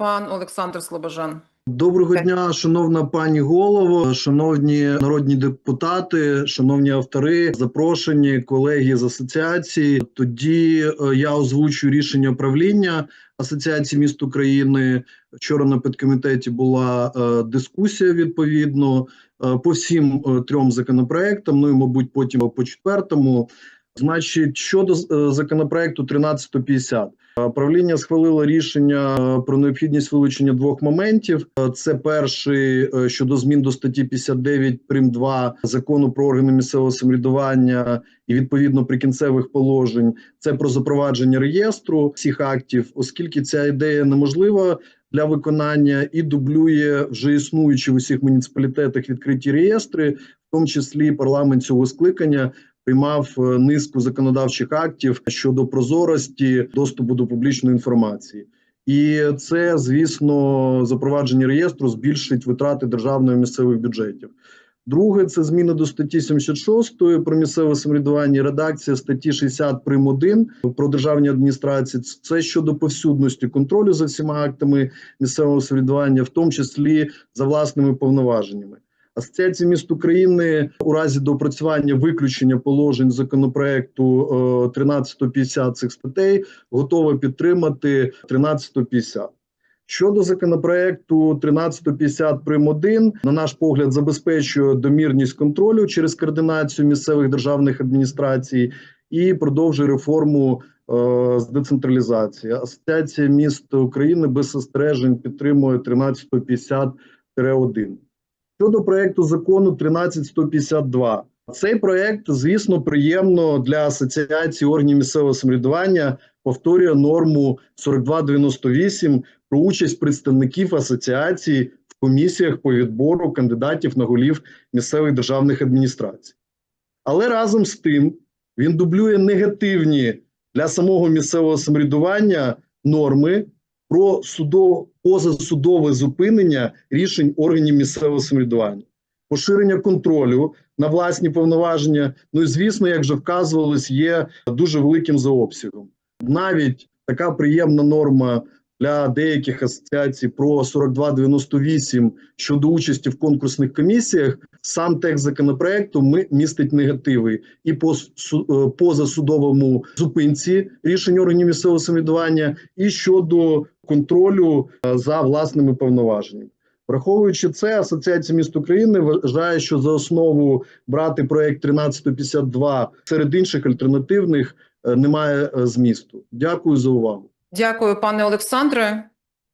пан Олександр Слобожан. Доброго дня, шановна пані голово, шановні народні депутати, шановні автори, запрошені колеги з асоціації. Тоді е, я озвучу рішення правління Асоціації міст України. Вчора на підкомітеті була е, дискусія відповідно е, по всім трьом законопроектам. Ну і мабуть, потім по четвертому. Значить, щодо е, законопроекту 1350, е, правління схвалило рішення е, про необхідність вилучення двох моментів. Це перший щодо змін до статті 59 прим 2 закону про органи місцевого самоврядування і відповідно прикінцевих положень. Це про запровадження реєстру всіх актів, оскільки ця ідея неможлива для виконання і дублює вже існуючі в усіх муніципалітетах відкриті реєстри, в тому числі парламент цього скликання приймав е, низку законодавчих актів щодо прозорості доступу до публічної інформації. І це, звісно, запровадження реєстру збільшить витрати державної місцевих бюджетів. Друге, це зміни до статті 76 про місцеве самоврядування, редакція статті 60 прим. 1 про державні адміністрації. Це щодо повсюдності контролю за всіма актами місцевого самоврядування, в тому числі за власними повноваженнями. Асоціація міст України у разі доопрацювання виключення положень законопроекту е, 1350 цих статей готова підтримати 1350. Щодо законопроекту 1350 прим. 1, на наш погляд, забезпечує домірність контролю через координацію місцевих державних адміністрацій і продовжує реформу е, з децентралізації. Асоціація міст України без застережень підтримує 1350-1. Щодо проекту закону 13152. Цей проект, звісно, приємно для асоціації органів місцевого самоврядування повторює норму 4298 про участь представників асоціації в комісіях по відбору кандидатів на голів місцевих державних адміністрацій. Але разом з тим він дублює негативні для самого місцевого самоврядування норми про судов... позасудове зупинення рішень органів місцевого самоврядування, поширення контролю на власні повноваження. Ну і звісно, як вже вказувалось, є дуже великим за обсягом. Навіть така приємна норма для деяких асоціацій про 4298 щодо участі в конкурсних комісіях. Сам текст законопроекту ми містить негативи і по е, позасудовому зупинці рішень органів місцевого самоврядування, і щодо контролю е, за власними повноваженнями. Враховуючи це, Асоціація міст України вважає, що за основу брати проект 1352 серед інших альтернативних е, немає е, змісту. Дякую за увагу. Дякую, пане Олександре.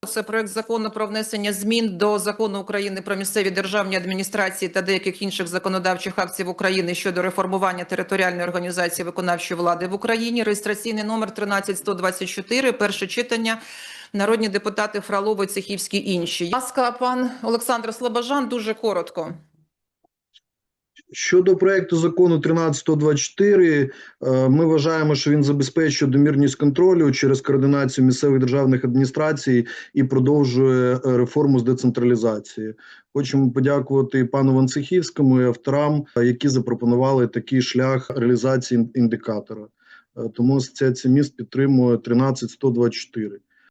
Це проект закону про внесення змін до закону України про місцеві державні адміністрації та деяких інших законодавчих актів України щодо реформування територіальної організації виконавчої влади в Україні. Реєстраційний номер 13124, перше читання. Народні депутати Фролови, Цехівські, інші. Ласка, пан Олександр Слобожан, дуже коротко. Щодо проекту закону 13124, е, ми вважаємо, що він забезпечує домірність контролю через координацію місцевих державних адміністрацій і продовжує е, реформу з децентралізації. Хочемо подякувати пану Ванцехівському і авторам, е, які запропонували такий шлях реалізації індикатора. Тому асоціація міст підтримує 13124.